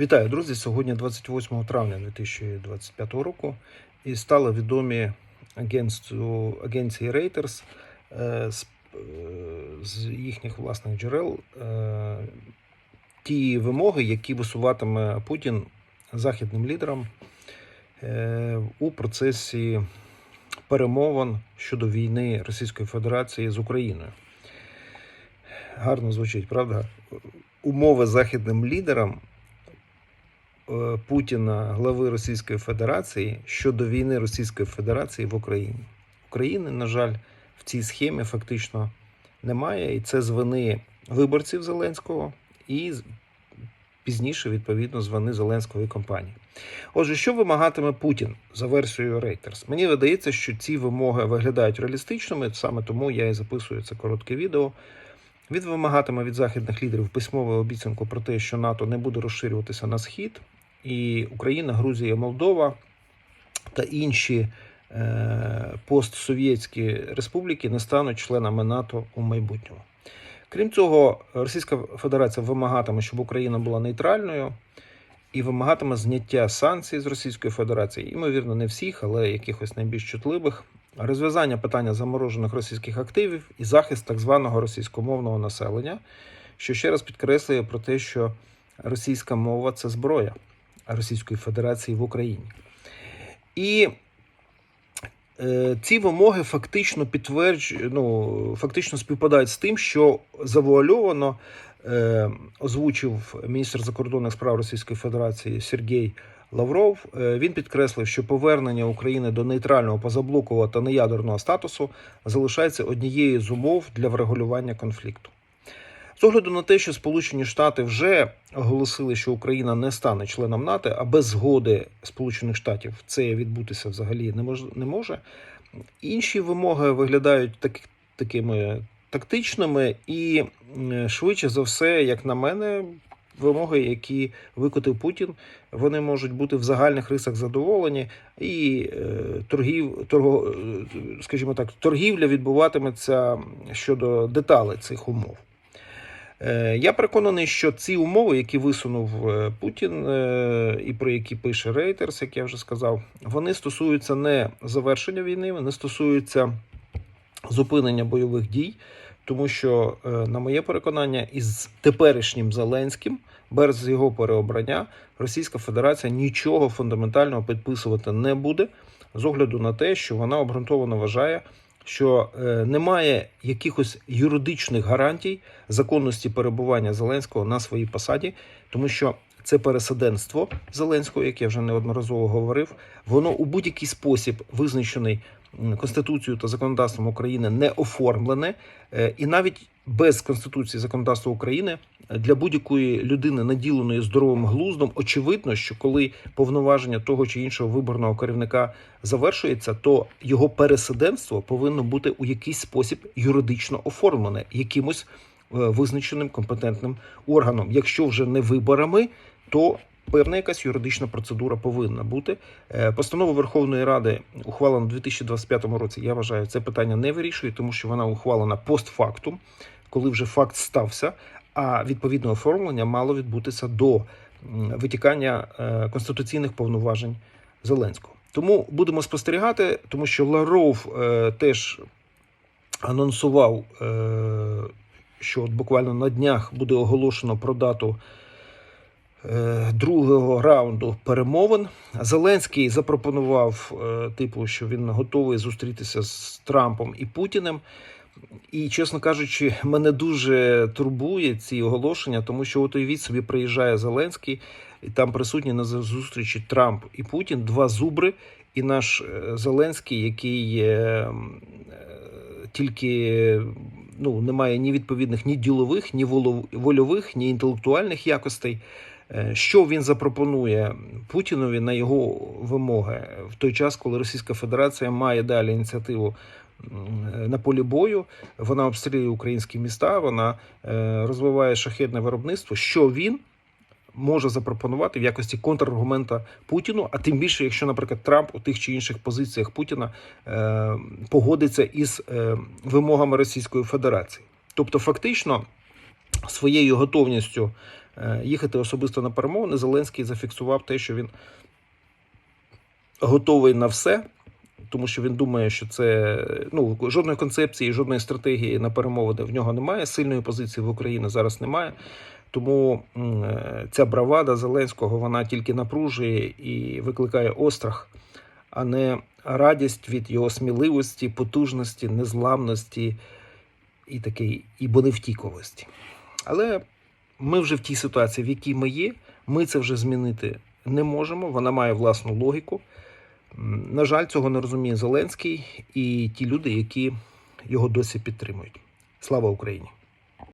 Вітаю, друзі! Сьогодні 28 травня 2025 року і стали відомі агентству, агенції Reuters е, з, е, з їхніх власних джерел е, ті вимоги, які висуватиме Путін західним лідерам у процесі перемовин щодо війни Російської Федерації з Україною. Гарно звучить, правда? Умови західним лідерам Путіна, глави Російської Федерації щодо війни Російської Федерації в Україні. України, на жаль, в цій схемі фактично немає, і це з вини виборців Зеленського і пізніше, відповідно, з вини Зеленської компанії. Отже, що вимагатиме Путін за версією Reuters? Мені видається, що ці вимоги виглядають реалістичними, саме тому я і записую це коротке відео. Він вимагатиме від західних лідерів письмову обіцянку про те, що НАТО не буде розширюватися на схід, і Україна, Грузія, Молдова та інші е, постсовєтські республіки не стануть членами НАТО у майбутньому. Крім цього, Російська Федерація вимагатиме, щоб Україна була нейтральною і вимагатиме зняття санкцій з Російської Федерації, ймовірно, не всіх, але якихось найбільш чутливих, розв'язання питання заморожених російських активів і захист так званого російськомовного населення, що ще раз підкреслює про те, що російська мова це зброя Російської Федерації в Україні. І е, ці вимоги фактично підтверджують, ну, фактично співпадають з тим, що завуальовано е, озвучив міністр закордонних справ Російської Федерації Сергій Лавров. Е, він підкреслив, що повернення України до нейтрального позаблокового та неядерного статусу залишається однією з умов для врегулювання конфлікту. З огляду на те, що Сполучені Штати вже оголосили, що Україна не стане членом НАТО, а без згоди Сполучених Штатів це відбутися взагалі не мож, не може. Інші вимоги виглядають так, такими тактичними і швидше за все, як на мене, вимоги, які викотив Путін, вони можуть бути в загальних рисах задоволені, і е, торгів, торго, е, скажімо так, торгівля відбуватиметься щодо деталей цих умов. Е, Я переконаний, що ці умови, які висунув е, Путін, е, і про які пише Reuters, як я вже сказав, вони стосуються не завершення війни, вони стосуються зупинення бойових дій, тому що, на моє переконання, із теперішнім Зеленським, без його переобрання, Російська Федерація нічого фундаментального підписувати не буде з огляду на те, що вона обґрунтовано вважає, що е, немає якихось юридичних гарантій законності перебування Зеленського на своїй посаді, тому що це пересаденство Зеленського, як я вже неодноразово говорив, воно у будь-який спосіб визначений Конституцією та законодавством України не оформлене, Е, і навіть без Конституції законодавства України для будь-якої людини, наділеної здоровим глуздом, очевидно, що коли повноваження того чи іншого виборного керівника завершується, то його пересиденство повинно бути у якийсь спосіб юридично оформлене якимось е, визначеним компетентним органом. Якщо вже не виборами, то певна якась юридична процедура повинна бути. Е, Постанова Верховної Ради ухвалена у 2025 році. Я вважаю, це питання не вирішує, тому що вона ухвалена постфактум, коли вже факт стався. А відповідне оформлення мало відбутися до витікання е, конституційних повноважень Зеленського. Тому будемо спостерігати, тому що Ларов е, теж анонсував, е, що от буквально на днях буде оголошено про дату е, другого раунду перемовин. Зеленський запропонував, е, типу, що він готовий зустрітися з Трампом і Путіним. І, чесно кажучи, мене дуже турбує ці оголошення, тому що от уявіть собі приїжджає Зеленський, і там присутні на зустрічі Трамп і Путін, два зубри, і наш е, Зеленський, який е, тільки ну, має ні відповідних ні ділових, ні вольових, ні інтелектуальних якостей. Е, Що він запропонує Путінові на його вимоги в той час, коли Російська Федерація має далі ініціативу на полі бою, вона обстрілює українські міста, вона е, розвиває шахедне виробництво. Що він може запропонувати в якості контраргумента Путіну? А тим більше, якщо, наприклад, Трамп у тих чи інших позиціях Путіна е, погодиться із е, вимогами Російської Федерації, тобто фактично своєю готовністю їхати особисто на перемовини, Зеленський зафіксував те, що він готовий на все, тому що він думає, що це ну жодної концепції, жодної стратегії на перемовини в нього немає. Сильної позиції в Україні зараз немає. Тому е, ця бравада Зеленського вона тільки напружує і викликає острах, а не радість від його сміливості, потужності, незламності і такий, і bonевтіковості. Але ми вже в тій ситуації, в якій ми є, ми це вже змінити не можемо. Вона має власну логіку. На жаль, цього не розуміє Зеленський і ті люди, які його досі підтримують. Слава Україні!